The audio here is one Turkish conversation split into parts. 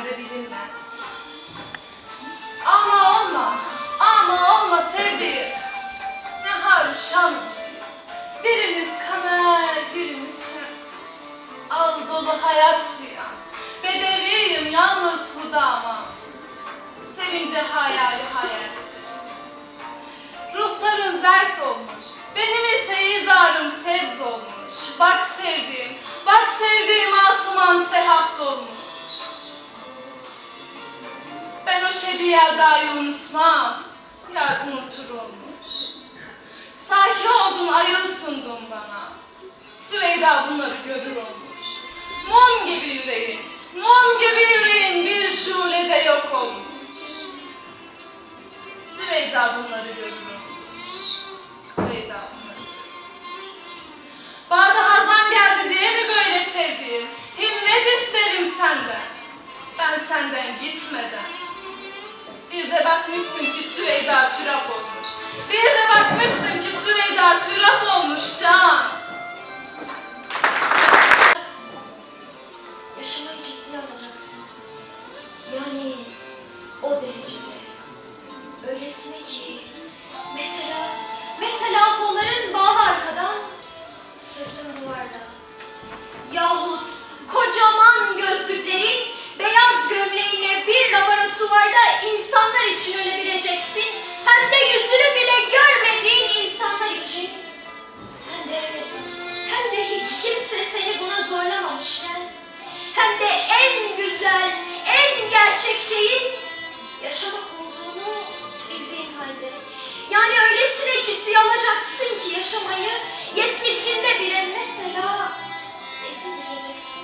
bende bilinmez. Ama olma, ama olma sevdiğim. Ne haru şanlıyız. Birimiz kamer, birimiz şemsiz. Al dolu hayat ziyan. Bedeviyim yalnız hudama. Sevince hayali hayal ezerim. Ruhların zert olmuş, benim ise izarım sebz olmuş. Bak sevdiğim, bak sevdiğim asuman sehapt olmuş. Şebi Yelda'yı unutmam, yar unutur olmuş. Saki oldun ayıl sundun bana, Süveyda bunları görür olmuş. Bir de bakmışsın ki Süveyda türap olmuş. Bir de bakmışsın ki Süveyda türap olmuş can. Yaşamayı ciddiye alacaksın. Yani o derecede. Öylesine ki en güzel, en gerçek şeyin yaşamak olduğunu bildiğin halde. Yani öylesine ciddiye alacaksın ki yaşamayı yetmişinde bile mesela zeytin dikeceksin.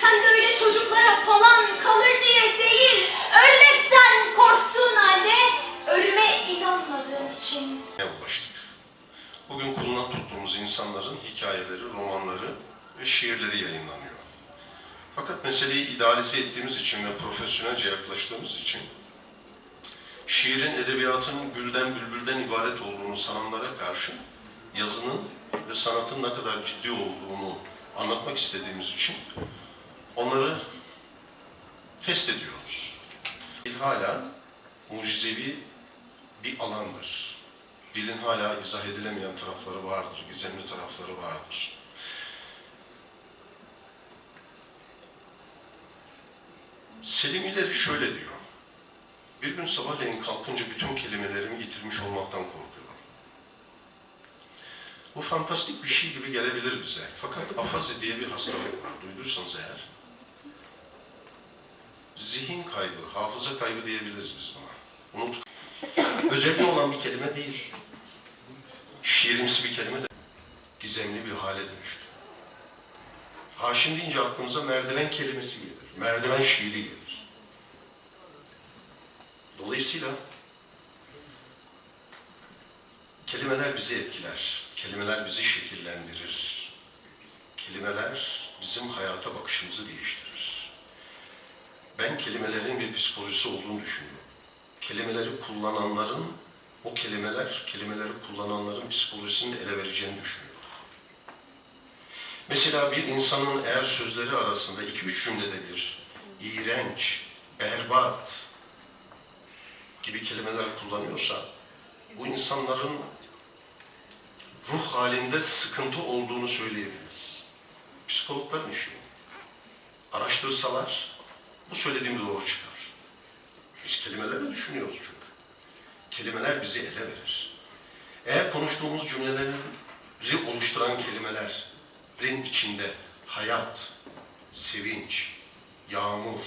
Hem de öyle çocuklara falan kalır diye değil, ölmekten korktuğun halde ölüme inanmadığın için. Ne ulaştık? Bugün kuluna tuttuğumuz insanların hikayeleri, romanları ve şiirleri yayınlanıyor. Fakat meseleyi idealize ettiğimiz için ve profesyonelce yaklaştığımız için şiirin, edebiyatın gülden bülbülden ibaret olduğunu sananlara karşı yazının ve sanatın ne kadar ciddi olduğunu anlatmak istediğimiz için onları test ediyoruz. Dil hala mucizevi bir alandır. Dilin hala izah edilemeyen tarafları vardır, gizemli tarafları vardır. Selim İleri şöyle diyor. Bir gün sabahleyin kalkınca bütün kelimelerimi yitirmiş olmaktan korkuyorum. Bu fantastik bir şey gibi gelebilir bize. Fakat afazi diye bir hastalık var. Duyduysanız eğer. Zihin kaybı, hafıza kaybı diyebiliriz biz buna. Unut özelliği olan bir kelime değil. Şiirimsi bir kelime de gizemli bir hale dönüştü. Haşim deyince aklınıza merdiven kelimesi gelir. Merdiven şiiri gelir. Dolayısıyla kelimeler bizi etkiler. Kelimeler bizi şekillendirir. Kelimeler bizim hayata bakışımızı değiştirir. Ben kelimelerin bir psikolojisi olduğunu düşünüyorum kelimeleri kullananların, o kelimeler, kelimeleri kullananların psikolojisini ele vereceğini düşünüyorum. Mesela bir insanın eğer sözleri arasında iki üç cümlede bir iğrenç, berbat gibi kelimeler kullanıyorsa, bu insanların ruh halinde sıkıntı olduğunu söyleyebiliriz. Psikologların işi. Araştırsalar bu söylediğim doğru çıkar. Biz kelimeleri düşünüyoruz çünkü. Kelimeler bizi ele verir. Eğer konuştuğumuz cümleleri oluşturan kelimelerin içinde hayat, sevinç, yağmur,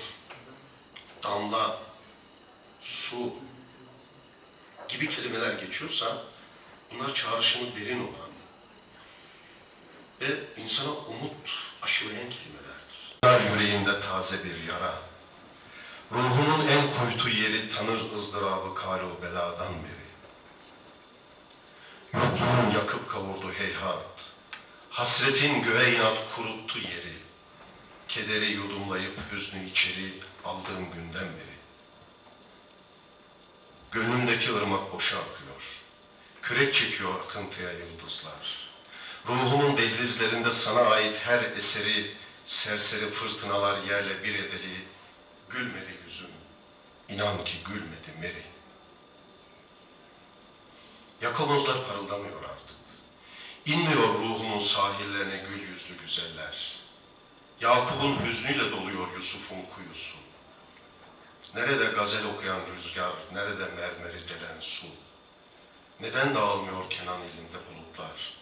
damla, su gibi kelimeler geçiyorsa bunlar çağrışımı derin olan ve insana umut aşılayan kelimelerdir. Yüreğimde taze bir yara, Ruhumun en kuytu yeri tanır ızdırabı kâlu beladan beri. Yokluğun yakıp kavurdu heyhat. Hasretin göğe inat kuruttu yeri. Kederi yudumlayıp hüznü içeri aldığım günden beri. Gönlümdeki ırmak boşa akıyor. Kürek çekiyor akıntıya yıldızlar. Ruhumun dehlizlerinde sana ait her eseri serseri fırtınalar yerle bir edeli gülmedi yüzüm. İnan ki gülmedi Meri. Yakamozlar parıldamıyor artık. İnmiyor ruhumun sahillerine gül yüzlü güzeller. Yakup'un hüznüyle doluyor Yusuf'un kuyusu. Nerede gazel okuyan rüzgar, nerede mermeri delen su? Neden dağılmıyor Kenan elinde bulutlar?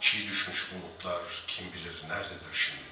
Çiğ düşmüş umutlar kim bilir nerededir şimdi?